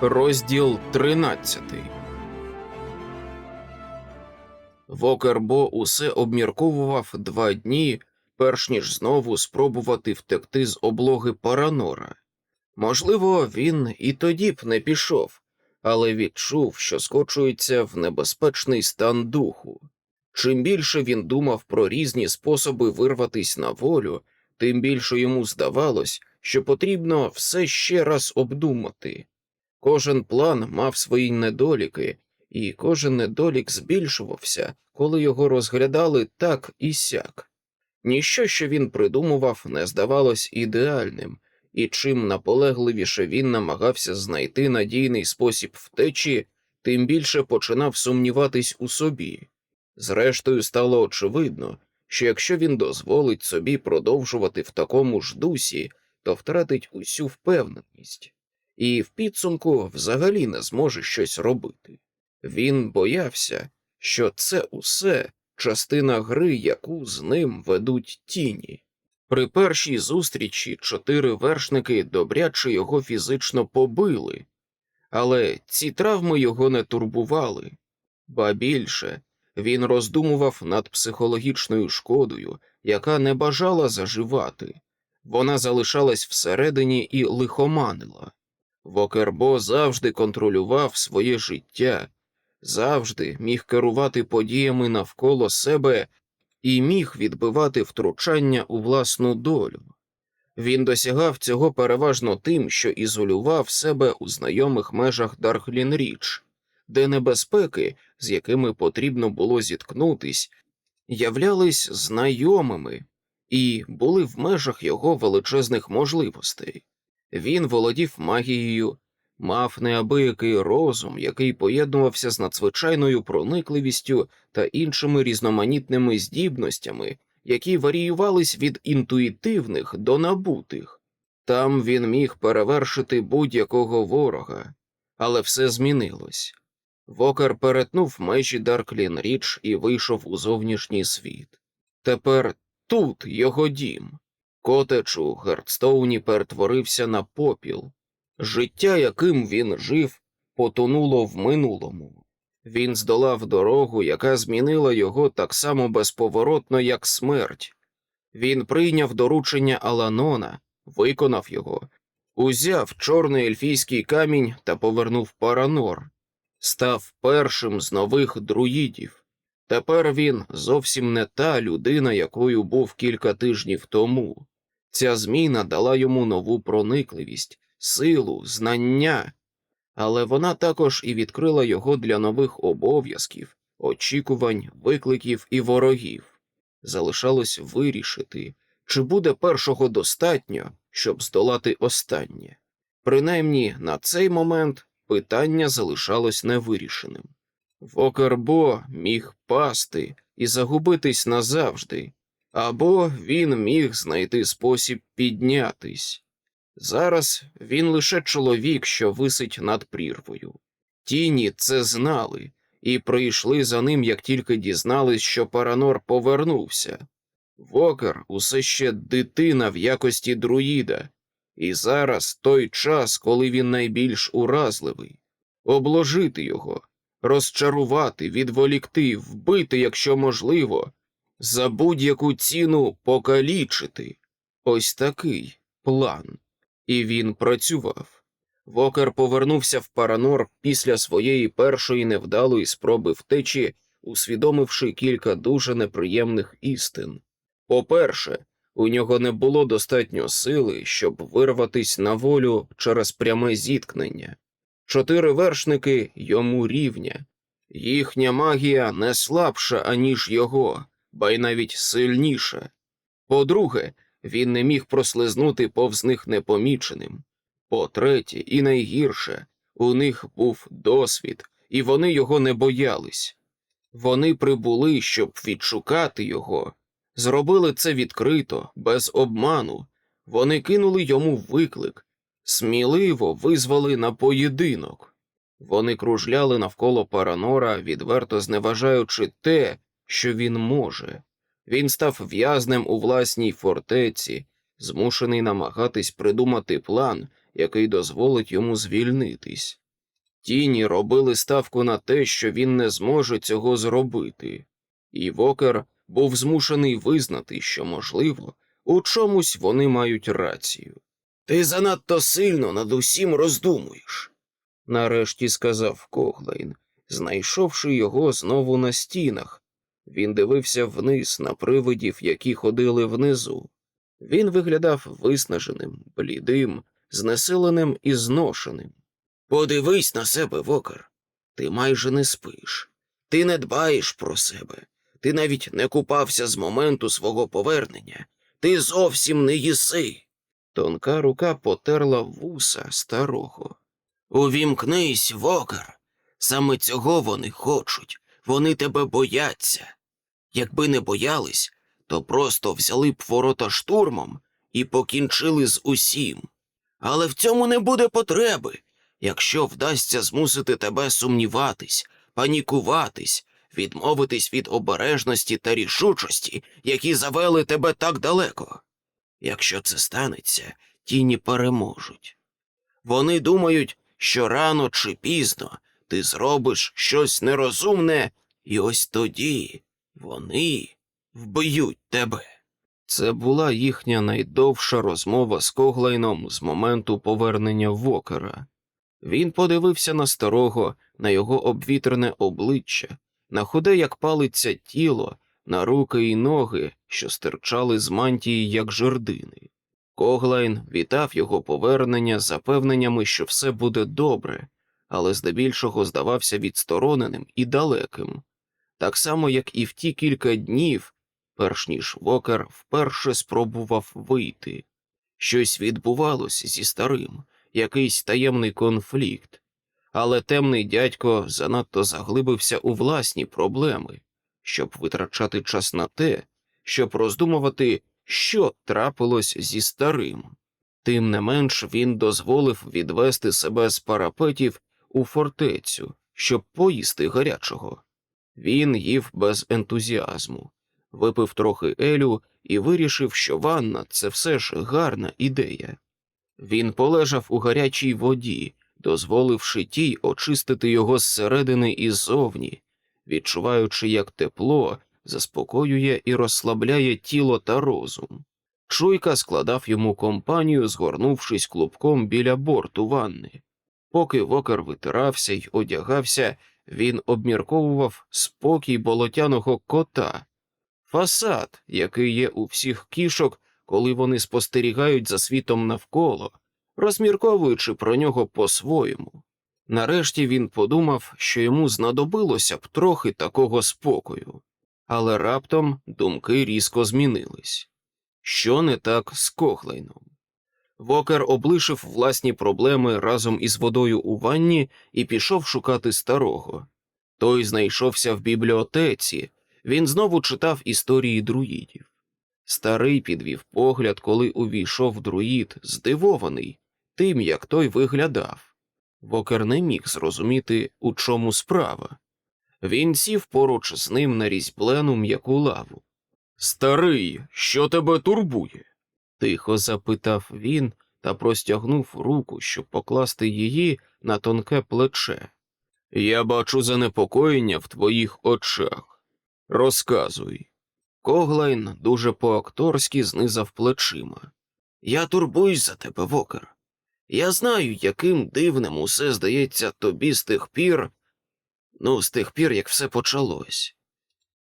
Розділ 13 Вокербо усе обмірковував два дні, перш ніж знову спробувати втекти з облоги Паранора. Можливо, він і тоді б не пішов, але відчув, що скочується в небезпечний стан духу. Чим більше він думав про різні способи вирватись на волю, тим більше йому здавалось, що потрібно все ще раз обдумати. Кожен план мав свої недоліки, і кожен недолік збільшувався, коли його розглядали так і сяк. Ніщо, що він придумував, не здавалось ідеальним, і чим наполегливіше він намагався знайти надійний спосіб втечі, тим більше починав сумніватись у собі. Зрештою, стало очевидно, що якщо він дозволить собі продовжувати в такому ж дусі, то втратить усю впевненість, і в підсумку взагалі не зможе щось робити. Він боявся, що це усе частина гри, яку з ним ведуть тіні. При першій зустрічі чотири вершники добряче його фізично побили, але ці травми його не турбували, ба більше він роздумував над психологічною шкодою, яка не бажала заживати, вона залишалась всередині і лихоманила. Вокербо завжди контролював своє життя, завжди міг керувати подіями навколо себе і міг відбивати втручання у власну долю. Він досягав цього переважно тим, що ізолював себе у знайомих межах Дархлінріч, де небезпеки, з якими потрібно було зіткнутись, являлись знайомими і були в межах його величезних можливостей. Він володів магією, мав неабиякий розум, який поєднувався з надзвичайною проникливістю та іншими різноманітними здібностями, які варіювались від інтуїтивних до набутих. Там він міг перевершити будь-якого ворога, але все змінилось. Вокер перетнув межі Дарклін Річ і вийшов у зовнішній світ. Тепер тут його дім. Котедж у Гердстоуні перетворився на попіл. Життя, яким він жив, потонуло в минулому. Він здолав дорогу, яка змінила його так само безповоротно, як смерть. Він прийняв доручення Аланона, виконав його, узяв чорний ельфійський камінь та повернув Паранор, став першим з нових друїдів. Тепер він зовсім не та людина, якою був кілька тижнів тому. Ця зміна дала йому нову проникливість, силу, знання, але вона також і відкрила його для нових обов'язків, очікувань, викликів і ворогів. Залишалось вирішити, чи буде першого достатньо, щоб здолати останнє. Принаймні на цей момент питання залишалось невирішеним. Вокербо міг пасти і загубитись назавжди, або він міг знайти спосіб піднятись. Зараз він лише чоловік, що висить над прірвою. Тіні це знали і прийшли за ним, як тільки дізнались, що Паранор повернувся. Вокер усе ще дитина в якості друїда, і зараз той час, коли він найбільш уразливий, обложити його, розчарувати, відволікти, вбити, якщо можливо, за будь-яку ціну покалічити. Ось такий план. І він працював. Вокер повернувся в Паранор після своєї першої невдалої спроби втечі, усвідомивши кілька дуже неприємних істин. По-перше, у нього не було достатньо сили, щоб вирватись на волю через пряме зіткнення. Чотири вершники йому рівня, їхня магія не слабша, аніж його, ба й навіть сильніша. По-друге, він не міг прослизнути повз них непоміченим. По-третє, і найгірше, у них був досвід, і вони його не боялись. Вони прибули, щоб відшукати його, зробили це відкрито, без обману. Вони кинули йому виклик, сміливо визвали на поєдинок. Вони кружляли навколо Паранора, відверто зневажаючи те, що він може. Він став в'язнем у власній фортеці, змушений намагатись придумати план, який дозволить йому звільнитись. Тіні робили ставку на те, що він не зможе цього зробити, і Вокер був змушений визнати, що, можливо, у чомусь вони мають рацію. Ти занадто сильно над усім роздумуєш, нарешті сказав Коглайн, знайшовши його знову на стінах. Він дивився вниз на привидів, які ходили внизу. Він виглядав виснаженим, блідим, знесиленим і зношеним. Подивись на себе, Вокер. Ти майже не спиш. Ти не дбаєш про себе. Ти навіть не купався з моменту свого повернення. Ти зовсім не їси. Тонка рука потерла вуса старого. Увімкнись, Вокер. Саме цього вони хочуть. Вони тебе бояться. Якби не боялись, то просто взяли б ворота штурмом і покінчили з усім. Але в цьому не буде потреби, якщо вдасться змусити тебе сумніватись, панікуватись, відмовитись від обережності та рішучості, які завели тебе так далеко. Якщо це станеться, тіні переможуть. Вони думають, що рано чи пізно ти зробиш щось нерозумне, і ось тоді вони вб'ють тебе. Це була їхня найдовша розмова з Коглайном з моменту повернення Вокера. Він подивився на старого, на його обвітрене обличчя, на худе, як палиться тіло, на руки і ноги, що стирчали з мантії, як жердини. Коглайн вітав його повернення з запевненнями, що все буде добре, але здебільшого здавався відстороненим і далеким, так само, як і в ті кілька днів, перш ніж Вокер вперше спробував вийти. Щось відбувалося зі старим, якийсь таємний конфлікт, але темний дядько занадто заглибився у власні проблеми, щоб витрачати час на те, щоб роздумувати, що трапилось зі старим. Тим не менш він дозволив відвести себе з парапетів у фортецю, щоб поїсти гарячого. Він їв без ентузіазму, випив трохи елю і вирішив, що ванна це все ж гарна ідея. Він полежав у гарячій воді, дозволивши тій очистити його зсередини і ззовні, відчуваючи, як тепло заспокоює і розслабляє тіло та розум. Чуйка складав йому компанію, згорнувшись клубком біля борту ванни. Поки вокер витирався й одягався, він обмірковував спокій болотяного кота, фасад, який є у всіх кішок, коли вони спостерігають за світом навколо, розмірковуючи про нього по-своєму. Нарешті він подумав, що йому знадобилося б трохи такого спокою, але раптом думки різко змінились. Що не так з Кохлейном? Вокер облишив власні проблеми разом із водою у ванні і пішов шукати старого. Той знайшовся в бібліотеці, він знову читав історії друїдів. Старий підвів погляд, коли увійшов друїд, здивований тим, як той виглядав. Вокер не міг зрозуміти, у чому справа. Він сів поруч з ним на різьблену м'яку лаву. Старий, що тебе турбує? Тихо запитав він та простягнув руку, щоб покласти її на тонке плече. Я бачу занепокоєння в твоїх очах. Розказуй. Коглайн дуже по-акторськи знизав плечима. Я турбуюсь за тебе, Вокер. Я знаю, яким дивним усе здається тобі з тих пір, ну, з тих пір, як все почалось.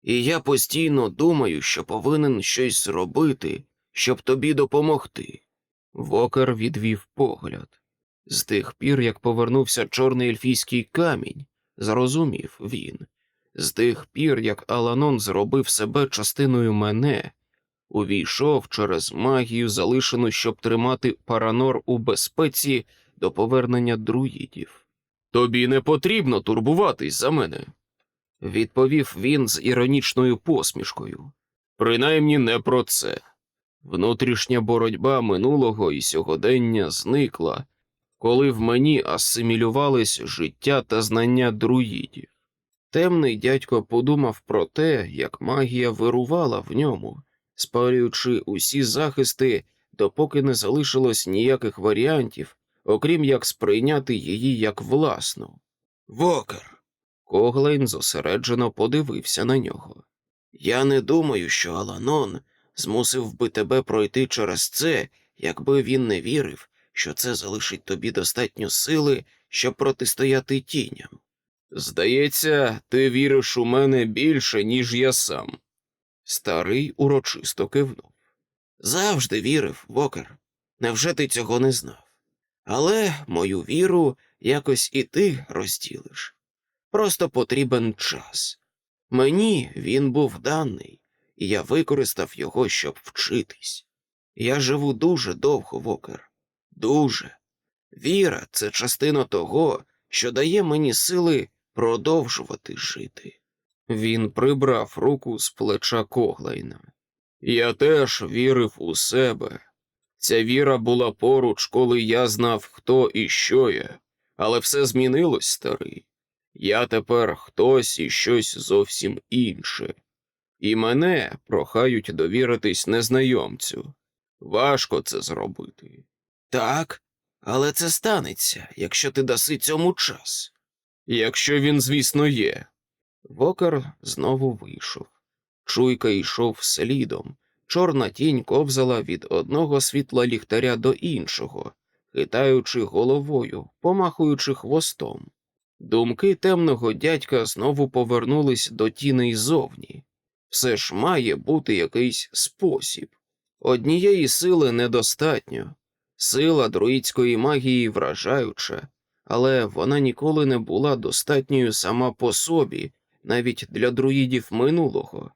І я постійно думаю, що повинен щось зробити, щоб тобі допомогти. Вокер відвів погляд. З тих пір, як повернувся чорний ельфійський камінь, зрозумів він. З тих пір, як Аланон зробив себе частиною мене, увійшов через магію, залишену, щоб тримати Паранор у безпеці до повернення друїдів. Тобі не потрібно турбуватись за мене, відповів він з іронічною посмішкою. Принаймні не про це. Внутрішня боротьба минулого і сьогодення зникла, коли в мені асимілювались життя та знання друїдів. Темний дядько подумав про те, як магія вирувала в ньому, спалюючи усі захисти, допоки не залишилось ніяких варіантів, окрім як сприйняти її як власну. Вокер. Коглайн зосереджено подивився на нього. Я не думаю, що Аланон змусив би тебе пройти через це, якби він не вірив, що це залишить тобі достатньо сили, щоб протистояти тіням. Здається, ти віриш у мене більше, ніж я сам. Старий урочисто кивнув. Завжди вірив, Вокер. Невже ти цього не знав? Але мою віру якось і ти розділиш. Просто потрібен час. Мені він був даний, я використав його, щоб вчитись. Я живу дуже довго, Вокер. Дуже. Віра це частина того, що дає мені сили продовжувати жити. Він прибрав руку з плеча Коглайна. Я теж вірив у себе. Ця віра була поруч, коли я знав, хто і що я, але все змінилось, старий. Я тепер хтось і щось зовсім інше, і мене прохають довіритись незнайомцю. Важко це зробити. Так, але це станеться, якщо ти даси цьому час. Якщо він, звісно, є. Вокер знову вийшов. Чуйка йшов слідом. Чорна тінь ковзала від одного світла ліхтаря до іншого, хитаючи головою, помахуючи хвостом. Думки темного дядька знову повернулись до тіней зовні. Все ж має бути якийсь спосіб. Однієї сили недостатньо. Сила друїдської магії вражаюча, але вона ніколи не була достатньою сама по собі, навіть для друїдів минулого.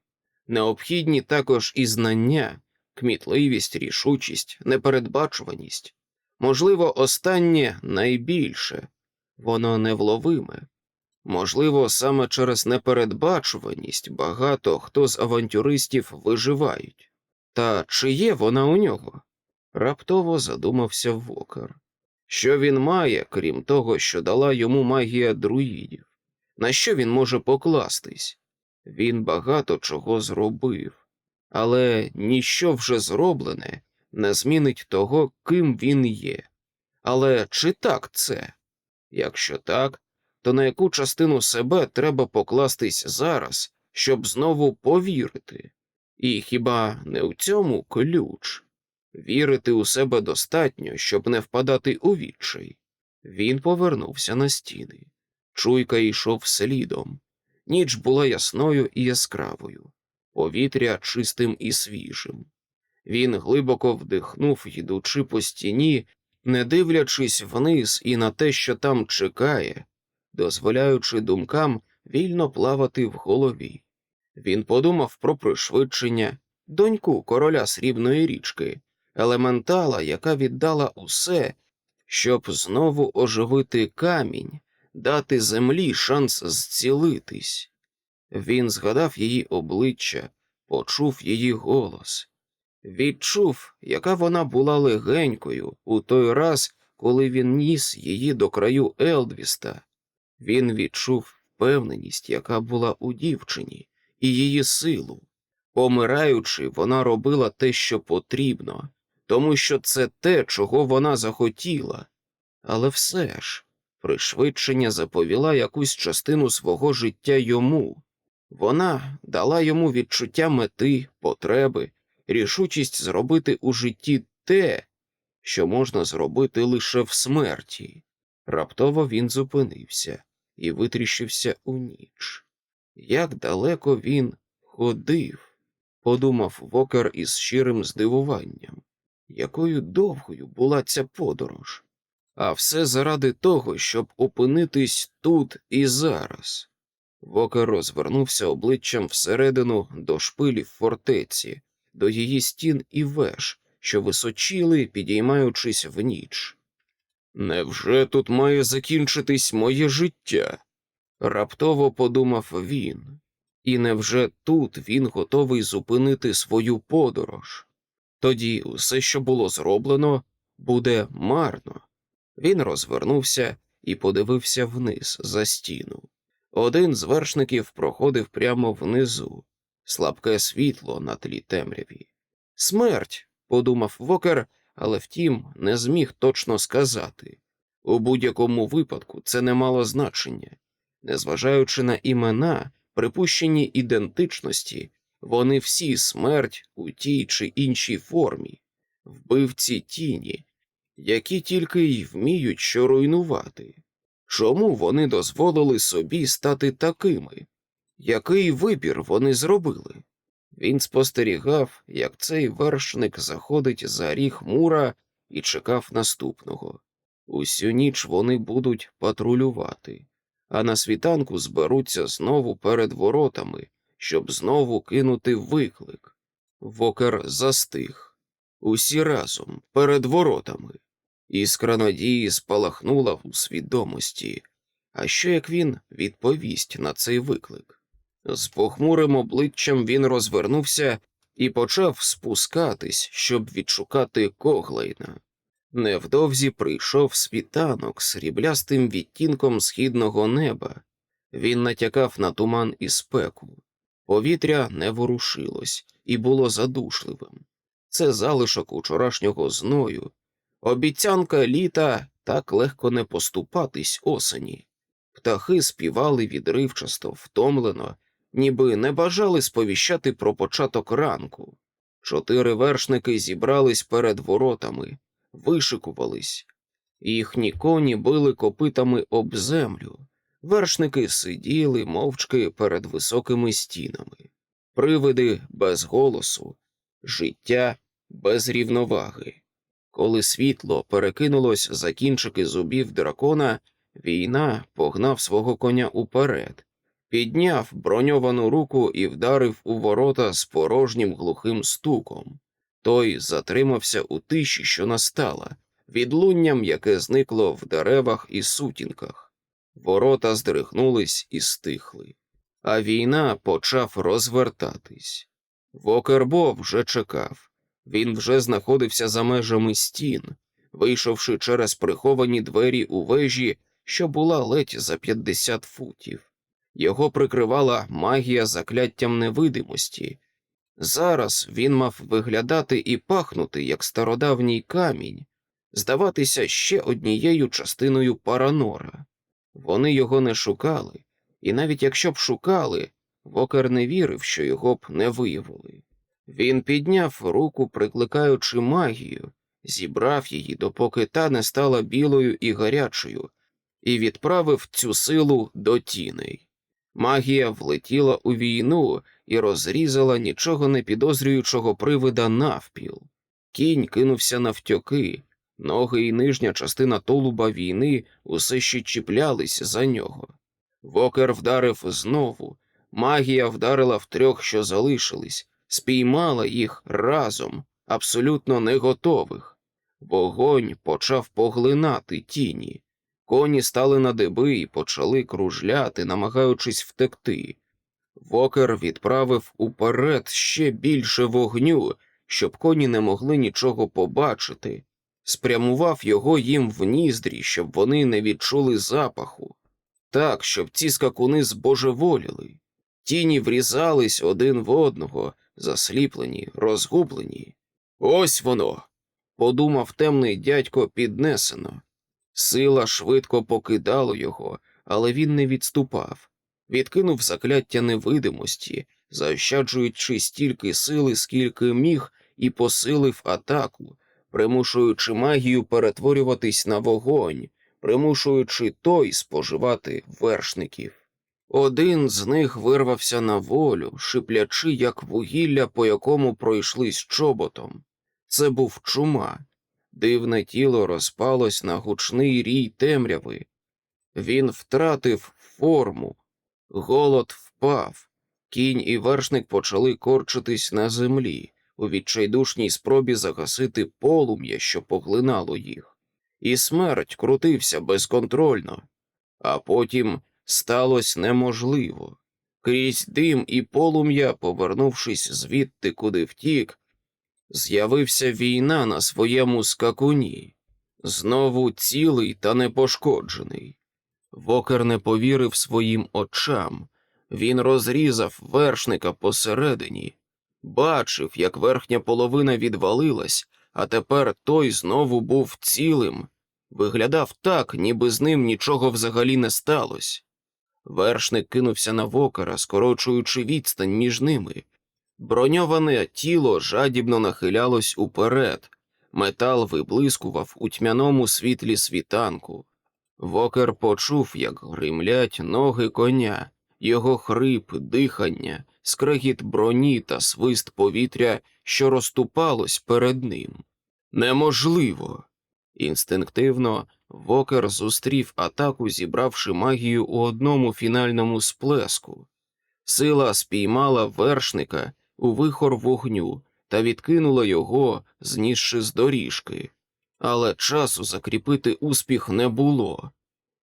Необхідні також і знання, кмітливість, рішучість, непередбачуваність. Можливо, останнє найбільше, воно невловиме. Можливо, саме через непередбачуваність багато хто з авантюристів виживають. Та чи є вона у нього? Раптово задумався Вокер. Що він має, крім того, що дала йому магія друїдів? На що він може покластись? Він багато чого зробив, але ніщо вже зроблене не змінить того, ким він є. Але чи так це? Якщо так, то на яку частину себе треба покластись зараз, щоб знову повірити? І хіба не у цьому ключ? Вірити у себе достатньо, щоб не впадати у відчай. Він повернувся на стіни. Чуйка йшов слідом. Ніч була ясною і яскравою, повітря чистим і свіжим. Він глибоко вдихнув, йдучи по стіні, не дивлячись вниз і на те, що там чекає, дозволяючи думкам вільно плавати в голові. Він подумав про пришвидшення, доньку короля срібної річки, елементала, яка віддала усе, щоб знову оживити камінь, дати землі шанс зцілитись. Він згадав її обличчя, почув її голос, відчув, яка вона була легенькою у той раз, коли він ніс її до краю Елдвіста. Він відчув впевненість, яка була у дівчині, і її силу. Помираючи, вона робила те, що потрібно, тому що це те, чого вона захотіла. Але все ж, пришвидшення заповіла якусь частину свого життя йому. Вона дала йому відчуття мети, потреби, рішучість зробити у житті те, що можна зробити лише в смерті. Раптово він зупинився і витріщився у ніч. Як далеко він ходив, подумав Вокер із щирим здивуванням, якою довгою була ця подорож, а все заради того, щоб опинитись тут і зараз. Вокер розвернувся обличчям всередину до шпилів фортеці, до її стін і веж, що височили, підіймаючись в ніч. Невже тут має закінчитись моє життя? раптово подумав він, і невже тут він готовий зупинити свою подорож? Тоді усе, що було зроблено, буде марно. Він розвернувся і подивився вниз за стіну. Один з вершників проходив прямо внизу, слабке світло на тлі темряві. Смерть, подумав Вокер, але втім не зміг точно сказати. У будь-якому випадку це не мало значення. Незважаючи на імена, припущені ідентичності, вони всі смерть у тій чи іншій формі, вбивці тіні, які тільки й вміють що руйнувати. Чому вони дозволили собі стати такими? Який вибір вони зробили? Він спостерігав, як цей вершник заходить за ріг мура і чекав наступного. Усю ніч вони будуть патрулювати, а на світанку зберуться знову перед воротами, щоб знову кинути виклик. Вокер застиг. Усі разом перед воротами. Іскра надії спалахнула у свідомості. А що як він відповість на цей виклик? З похмурим обличчям він розвернувся і почав спускатись, щоб відшукати Коглейна. Невдовзі прийшов світанок з ріблястим відтінком східного неба. Він натякав на туман і спеку. Повітря не ворушилось і було задушливим. Це залишок учорашнього зною, обіцянка літа так легко не поступатись осені. Птахи співали відривчасто, втомлено, ніби не бажали сповіщати про початок ранку. Чотири вершники зібрались перед воротами, вишикувались. Їхні коні били копитами об землю. Вершники сиділи мовчки перед високими стінами. Привиди без голосу, життя без рівноваги. Коли світло перекинулось за кінчики зубів дракона, війна погнав свого коня уперед, підняв броньовану руку і вдарив у ворота з порожнім глухим стуком. Той затримався у тиші, що настала, відлунням, яке зникло в деревах і сутінках. Ворота здригнулись і стихли, а війна почав розвертатись. Вокербо вже чекав. Він вже знаходився за межами стін, вийшовши через приховані двері у вежі, що була ледь за 50 футів. Його прикривала магія закляттям невидимості. Зараз він мав виглядати і пахнути як стародавній камінь, здаватися ще однією частиною Паранора. Вони його не шукали, і навіть якщо б шукали, Вокер не вірив, що його б не виявили. Він підняв руку, прикликаючи магію, зібрав її, допоки та не стала білою і гарячою, і відправив цю силу до тіней. Магія влетіла у війну і розрізала нічого не підозрюючого привида навпіл. Кінь кинувся навтьоки, ноги і нижня частина тулуба війни усе ще чіплялись за нього. Вокер вдарив знову, магія вдарила в трьох, що залишились, спіймала їх разом, абсолютно не готових. Вогонь почав поглинати тіні. Коні стали на деби і почали кружляти, намагаючись втекти. Вокер відправив уперед ще більше вогню, щоб коні не могли нічого побачити, спрямував його їм в ніздрі, щоб вони не відчули запаху, так, щоб ці скакуни збожеволіли. Тіні врізались один в одного, засліплені, розгублені. Ось воно, подумав темний дядько піднесено. Сила швидко покидала його, але він не відступав, відкинув закляття невидимості, заощаджуючи стільки сили, скільки міг, і посилив атаку, примушуючи магію перетворюватись на вогонь, примушуючи той споживати вершників. Один з них вирвався на волю, шиплячи, як вугілля, по якому пройшлись чоботом. Це був чума. Дивне тіло розпалось на гучний рій темряви. Він втратив форму, голод впав, кінь і вершник почали корчитись на землі у відчайдушній спробі загасити полум'я, що поглинало їх, і смерть крутився безконтрольно, а потім сталося неможливо. Крізь дим і полум'я, повернувшись звідти, куди втік, з'явився війна на своєму скакуні, знову цілий та непошкоджений. Вокер не повірив своїм очам. Він розрізав вершника посередині, бачив, як верхня половина відвалилась, а тепер той знову був цілим. Виглядав так, ніби з ним нічого взагалі не сталося. Вершник кинувся на вокера, скорочуючи відстань між ними. Броньоване тіло жадібно нахилялось уперед, метал виблискував у тьмяному світлі світанку. Вокер почув, як гримлять ноги коня, його хрип, дихання, скрегіт броні та свист повітря, що розступалось перед ним. Неможливо. Інстинктивно Вокер зустрів атаку, зібравши магію у одному фінальному сплеску. Сила спіймала вершника у вихор вогню та відкинула його, знісши з доріжки. Але часу закріпити успіх не було.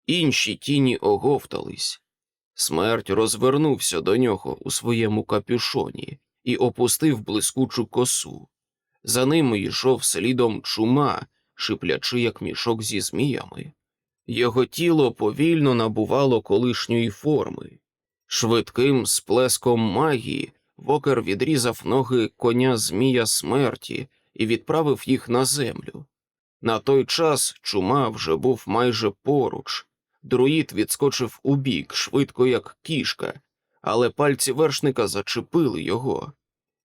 Інші тіні оговтались. Смерть розвернувся до нього у своєму капюшоні і опустив блискучу косу. За ними йшов слідом чума, шиплячи, як мішок зі зміями. Його тіло повільно набувало колишньої форми. Швидким сплеском магії Вокер відрізав ноги коня Змія смерті і відправив їх на землю. На той час чума вже був майже поруч. Друїд відскочив у бік, швидко як кішка, але пальці вершника зачепили його.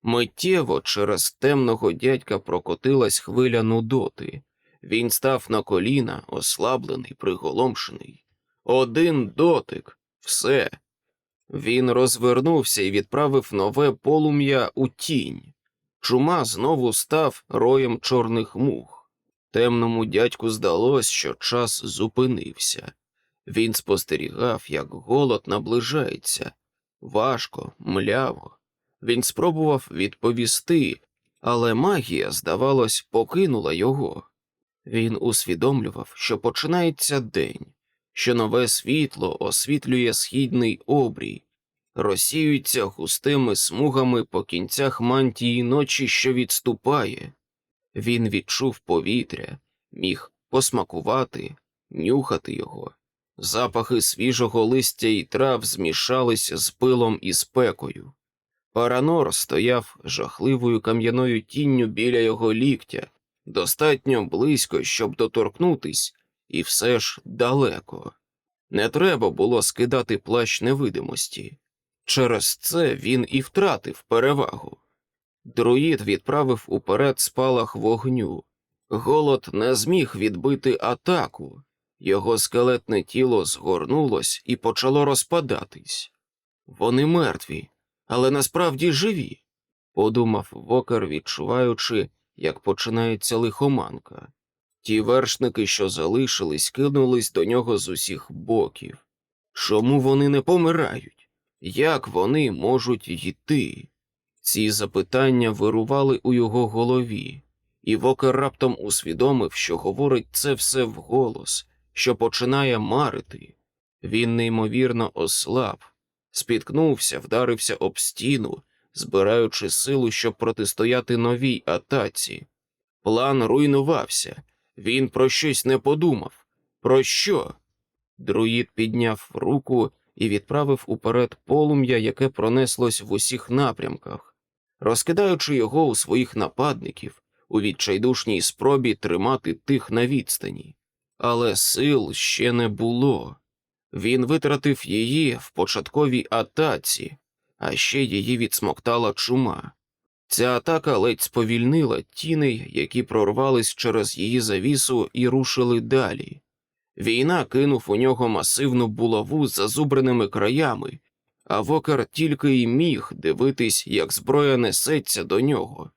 Миттєво через темного дядька прокотилась хвиля нудоти. Він став на коліна, ослаблений, приголомшений. Один дотик, все. Він розвернувся і відправив нове полум'я у тінь. Чума знову став роєм чорних мух. Темному дядьку здалось, що час зупинився. Він спостерігав, як голод наближається. Важко, мляво. Він спробував відповісти, але магія, здавалось, покинула його. Він усвідомлював, що починається день, що нове світло освітлює східний обрій, розсіюється густими смугами по кінцях мантії ночі, що відступає. Він відчув повітря, міг посмакувати, нюхати його. Запахи свіжого листя і трав змішалися з пилом і спекою. Паранор стояв жахливою кам'яною тінню біля його ліктя, достатньо близько, щоб доторкнутись, і все ж далеко. Не треба було скидати плащ невидимості. Через це він і втратив перевагу. Друїд відправив уперед спалах вогню. Голод не зміг відбити атаку, його скелетне тіло згорнулось і почало розпадатись. Вони мертві, але насправді живі, подумав вокер, відчуваючи, як починається лихоманка. Ті вершники, що залишились, кинулись до нього з усіх боків. Чому вони не помирають? Як вони можуть йти? Ці запитання вирували у його голові, і Вокер раптом усвідомив, що говорить це все вголос, що починає марити. Він неймовірно ослаб, спіткнувся, вдарився об стіну, збираючи силу, щоб протистояти новій атаці. План руйнувався, він про щось не подумав. Про що? Друїд підняв руку і відправив уперед полум'я, яке пронеслось в усіх напрямках, розкидаючи його у своїх нападників у відчайдушній спробі тримати тих на відстані. Але сил ще не було. Він витратив її в початковій атаці, а ще її відсмоктала чума. Ця атака ледь сповільнила тіни, які прорвались через її завісу і рушили далі. Війна кинув у нього масивну булаву з зазубреними краями, а вокер тільки й міг дивитись, як зброя несеться до нього.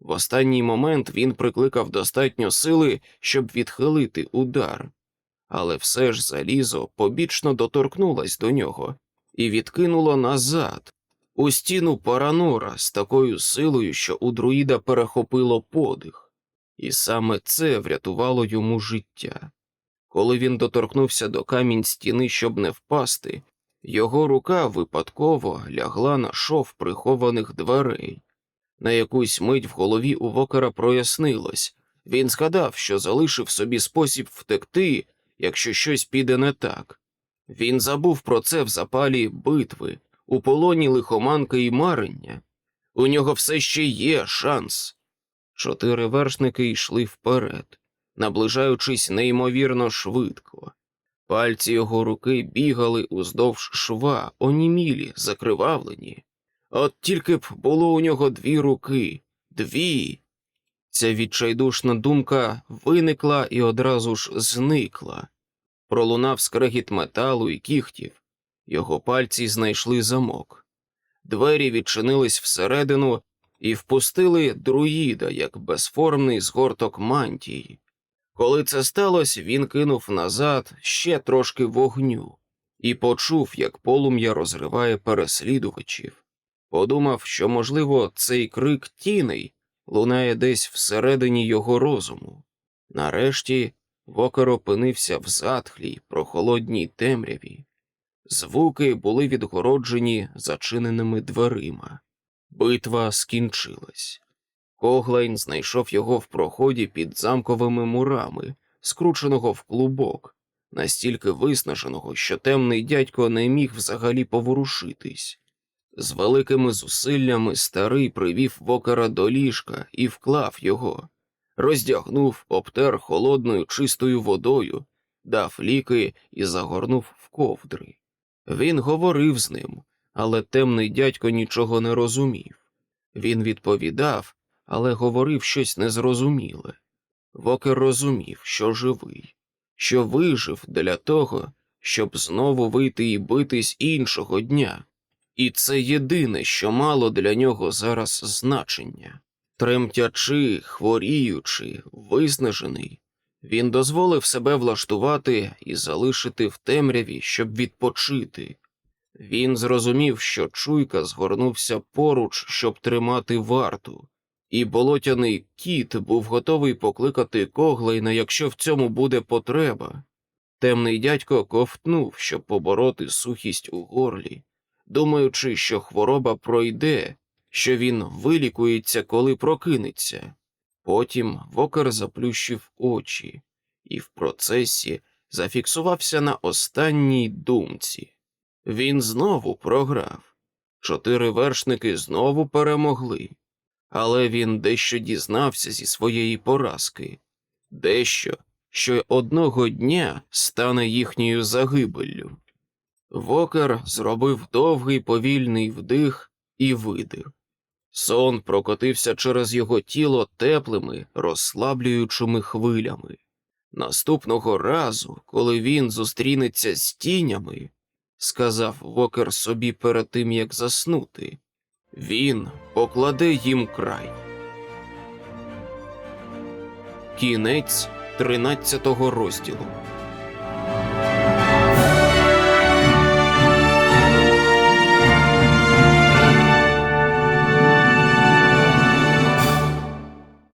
В останній момент він прикликав достатньо сили, щоб відхилити удар, але все ж залізо побічно доторкнулось до нього і відкинуло назад, у стіну Паранора з такою силою, що у друїда перехопило подих, і саме це врятувало йому життя. Коли він доторкнувся до камінь стіни, щоб не впасти, його рука випадково лягла на шов прихованих дверей. На якусь мить в голові у вокера прояснилось він згадав, що залишив собі спосіб втекти, якщо щось піде не так. Він забув про це в запалі битви, у полоні лихоманки і марення. У нього все ще є шанс. Чотири вершники йшли вперед. наближаючись неймовірно швидко. Пальці його руки бігали уздовж шва, онімілі, закривавлені. От тільки б було у нього дві руки, дві. Ця відчайдушна думка виникла і одразу ж зникла. Пролунав скрегіт металу і кіхтів. Його пальці знайшли замок. Двері відчинились всередину і впустили друїда як безформний згорток мантії. Коли це сталося, він кинув назад ще трошки вогню і почув, як полум'я розриває переслідувачів. Подумав, що, можливо, цей крик тіней лунає десь всередині його розуму. Нарешті Вокер опинився в затхлій, прохолодній темряві. Звуки були відгороджені зачиненими дверима. Битва скінчилась. Коглайн знайшов його в проході під замковими мурами, скрученого в клубок, настільки виснаженого, що темний дядько не міг взагалі поворушитись. З великими зусиллями старий привів вокера до ліжка і вклав його, роздягнув, обтер холодною чистою водою, дав ліки і загорнув в ковдри. Він говорив з ним, але темний дядько нічого не розумів. Він відповідав, але говорив щось незрозуміле. Вокер розумів, що живий, що вижив для того, щоб знову вийти і битись іншого дня. І це єдине, що мало для нього зараз значення. Тремтячи, хворіючи, виснажений, він дозволив себе влаштувати і залишити в темряві, щоб відпочити. Він зрозумів, що чуйка згорнувся поруч, щоб тримати варту, і болотяний кіт був готовий покликати Коглейна, якщо в цьому буде потреба. Темний дядько ковтнув, щоб побороти сухість у горлі, думаючи, що хвороба пройде, що він вилікується, коли прокинеться. Потім вокер заплющив очі і в процесі зафіксувався на останній думці. Він знову програв. Чотири вершники знову перемогли, але він дещо дізнався зі своєї поразки, дещо, що одного дня стане їхньою загибеллю. Вокер зробив довгий повільний вдих і видих. Сон прокотився через його тіло теплими, розслаблюючими хвилями. Наступного разу, коли він зустрінеться з тінями, сказав Вокер собі перед тим, як заснути, він покладе їм край. Кінець тринадцятого розділу.